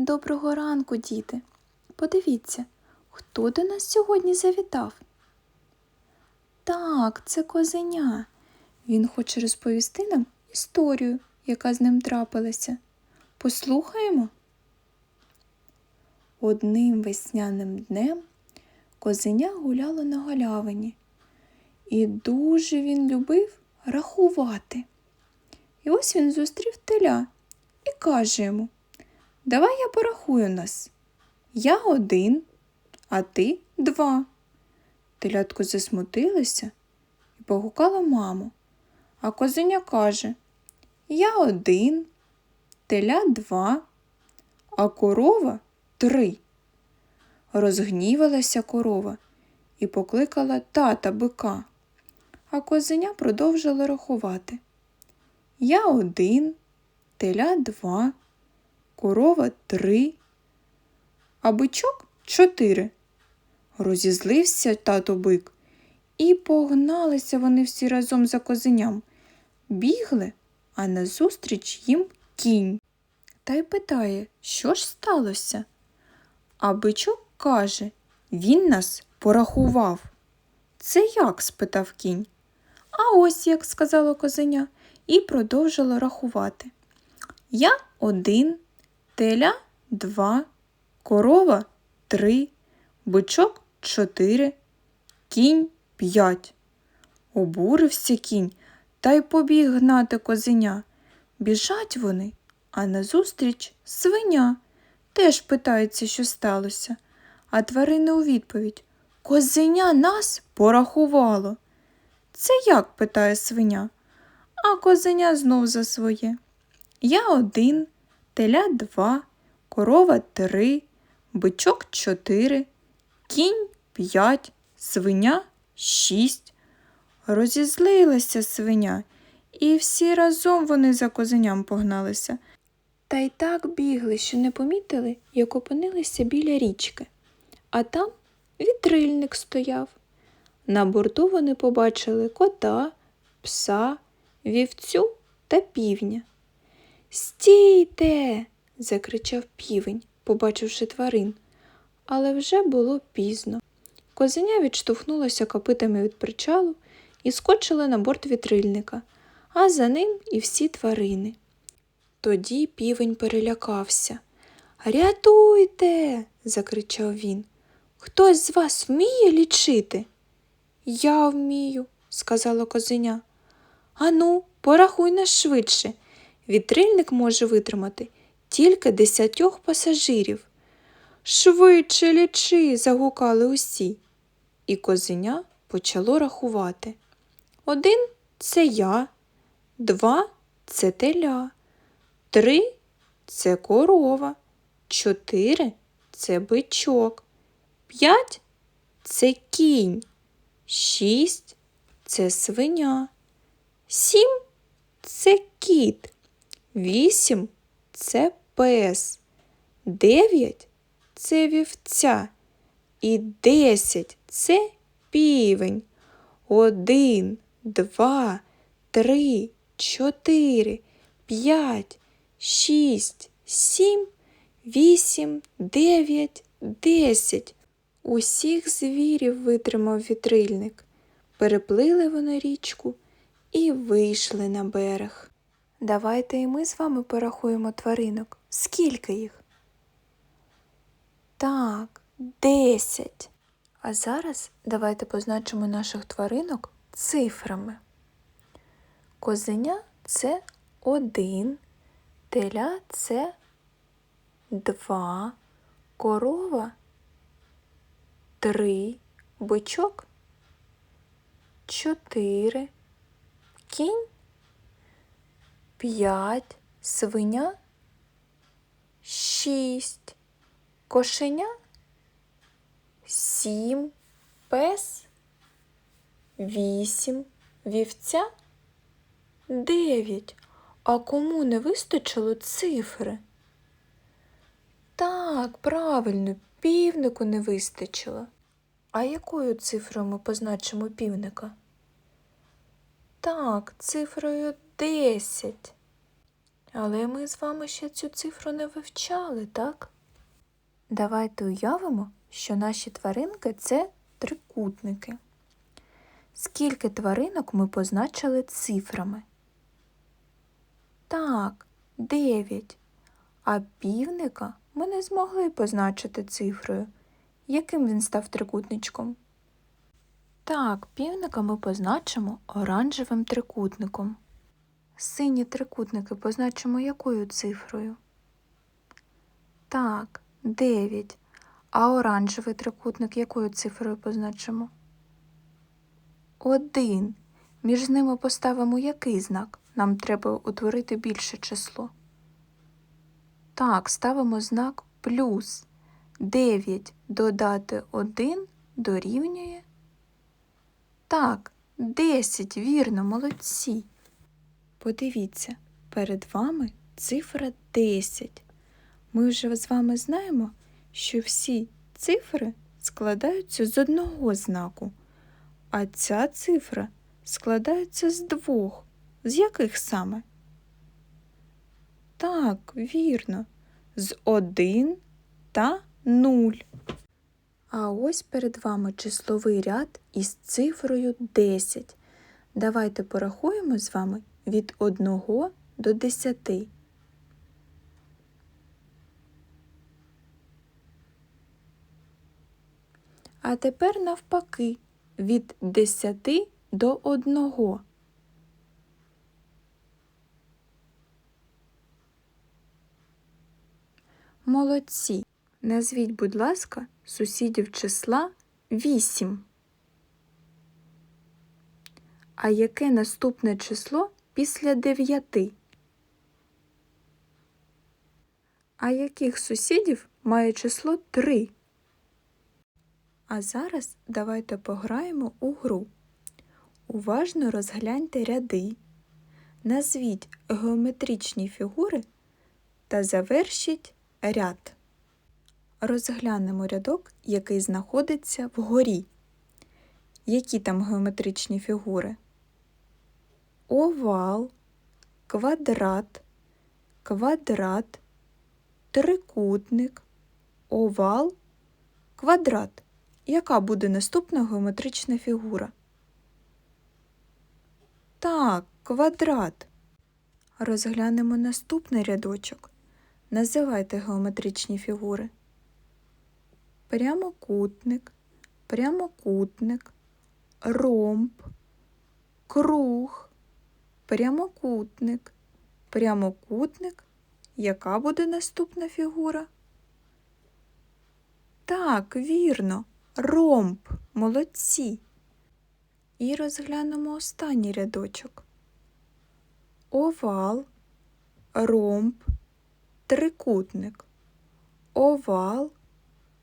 Доброго ранку, діти. Подивіться, хто до нас сьогодні завітав? Так, це козеня. Він хоче розповісти нам історію, яка з ним трапилася. Послухаємо. Одним весняним днем козеня гуляло на галявині, і дуже він любив рахувати. І ось він зустрів теля і каже йому Давай я порахую нас. Я один, а ти два. Телятко засмутилося і погукало маму. А козеня каже Я один, теля два, а корова три. Розгнівалася корова і покликала тата бика, а козеня продовжила рахувати. Я один, теля два, корова три, а бичок чотири. Розізлився тато бик, і погналися вони всі разом за козеням. Бігли, а назустріч їм кінь. Та й питає, що ж сталося? А бичок каже, він нас порахував. Це як? спитав кінь. А ось як сказала козеня, і продовжила рахувати. Я один, теля два, корова три, бичок чотири, кінь п'ять. Обурився кінь та й побіг гнати козеня. Біжать вони, а назустріч свиня. Теж питається, що сталося. А тварини у відповідь Козеня нас порахувало. Це як? питає свиня. А козеня знов за своє. Я один, теля два, корова три, бичок чотири, кінь п'ять, свиня шість. Розізлилася свиня, і всі разом вони за козеням погналися. Та й так бігли, що не помітили, як опинилися біля річки. А там вітрильник стояв. На борту вони побачили кота, пса, вівцю та півня. Стійте. закричав півень, побачивши тварин. Але вже було пізно. Козеня відштовхнулася копитами від причалу і скочила на борт вітрильника, а за ним і всі тварини. Тоді півень перелякався. Рятуйте. закричав він. Хтось з вас вміє лічити? Я вмію, сказала козеня. Ану, порахуй нас швидше. Вітрильник може витримати тільки десятьох пасажирів. Швидше лічи, загукали усі. І козеня почало рахувати. Один це я, два це теля, три це корова, чотири це бичок, п'ять це кінь, шість це свиня, сім це кіт, вісім це пес, дев'ять це вівця і десять це півень. Один, два, три, чотири, п'ять, шість, сім, вісім, дев'ять, десять. Усіх звірів витримав вітрильник. Переплили вони річку і вийшли на берег. Давайте і ми з вами порахуємо тваринок. Скільки їх? Так, десять. А зараз давайте позначимо наших тваринок цифрами. Козеня це один, теля це два, корова три, бичок чотири, кінь п'ять, свиня шість, кошеня сім, пес вісім, вівця дев'ять. А кому не вистачило цифри? Так, правильно, півнику не вистачило. А якою цифрою ми позначимо півника? Так, цифрою десять. Але ми з вами ще цю цифру не вивчали, так? Давайте уявимо, що наші тваринки це трикутники. Скільки тваринок ми позначили цифрами? Так, дев'ять. А півника ми не змогли позначити цифрою. Яким він став трикутничком? Так, півника ми позначимо оранжевим трикутником. Сині трикутники позначимо якою цифрою? Так, 9. А оранжевий трикутник якою цифрою позначимо? 1. Між ними поставимо який знак? Нам треба утворити більше число. Так, ставимо знак плюс. 9 додати 1 дорівнює. Так, 10, вірно, молодці. Подивіться, перед вами цифра 10. Ми вже з вами знаємо, що всі цифри складаються з одного знаку, а ця цифра складається з двох. З яких саме? Так, вірно, з 1 та 0. А ось перед вами числовий ряд із цифрою 10. Давайте порахуємо з вами від 1 до 10. А тепер навпаки від 10 до 1. Молодці. Назвіть, будь ласка, сусідів числа 8. А яке наступне число після 9? А яких сусідів має число 3? А зараз давайте пограємо у гру. Уважно розгляньте ряди. Назвіть геометричні фігури та завершіть ряд. Розглянемо рядок, який знаходиться вгорі. Які там геометричні фігури? Овал, квадрат, квадрат, трикутник, овал, квадрат. Яка буде наступна геометрична фігура? Так, квадрат. Розглянемо наступний рядочок. Називайте геометричні фігури. Прямокутник, прямокутник, ромб, круг, прямокутник, прямокутник. Яка буде наступна фігура? Так, вірно, ромб, молодці. І розглянемо останній рядочок. Овал, ромб, трикутник. Овал,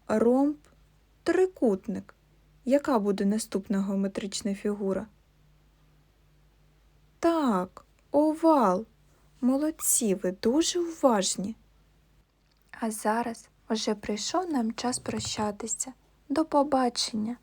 ромб, трикутник. Яка буде наступна геометрична фігура? Так, овал. Молодці, ви дуже уважні. А зараз уже прийшов нам час прощатися. До побачення!